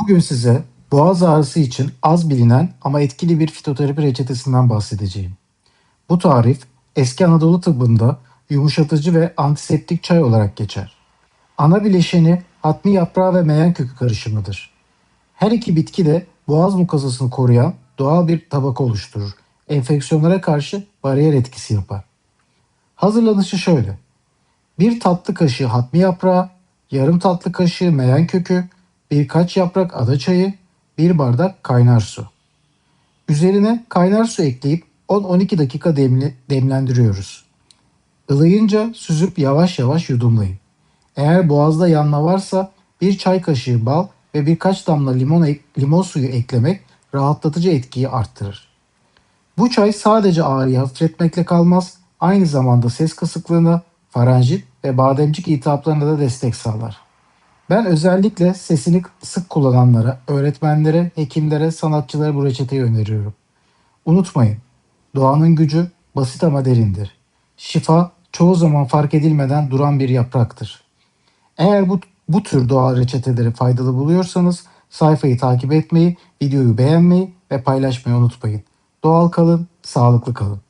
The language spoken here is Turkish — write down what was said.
Bugün size boğaz ağrısı için az bilinen ama etkili bir fitoterapi reçetesinden bahsedeceğim. Bu tarif eski Anadolu tıbbında yumuşatıcı ve antiseptik çay olarak geçer. Ana bileşeni hatmi yaprağı ve meyan kökü karışımıdır. Her iki bitki de boğaz mukozasını koruyan doğal bir tabaka oluşturur. Enfeksiyonlara karşı bariyer etkisi yapar. Hazırlanışı şöyle. Bir tatlı kaşığı hatmi yaprağı, yarım tatlı kaşığı meyan kökü, birkaç yaprak ada çayı, bir bardak kaynar su. Üzerine kaynar su ekleyip 10-12 dakika demli, demlendiriyoruz. Ilayınca süzüp yavaş yavaş yudumlayın. Eğer boğazda yanma varsa bir çay kaşığı bal ve birkaç damla limon, limon suyu eklemek rahatlatıcı etkiyi arttırır. Bu çay sadece ağrıyı hafifletmekle kalmaz, aynı zamanda ses kısıklığına, faranjit ve bademcik iltihaplarına da destek sağlar. Ben özellikle sesini sık kullananlara, öğretmenlere, hekimlere, sanatçılara bu reçeteyi öneriyorum. Unutmayın, doğanın gücü basit ama derindir. Şifa çoğu zaman fark edilmeden duran bir yapraktır. Eğer bu, bu tür doğal reçeteleri faydalı buluyorsanız sayfayı takip etmeyi, videoyu beğenmeyi ve paylaşmayı unutmayın. Doğal kalın, sağlıklı kalın.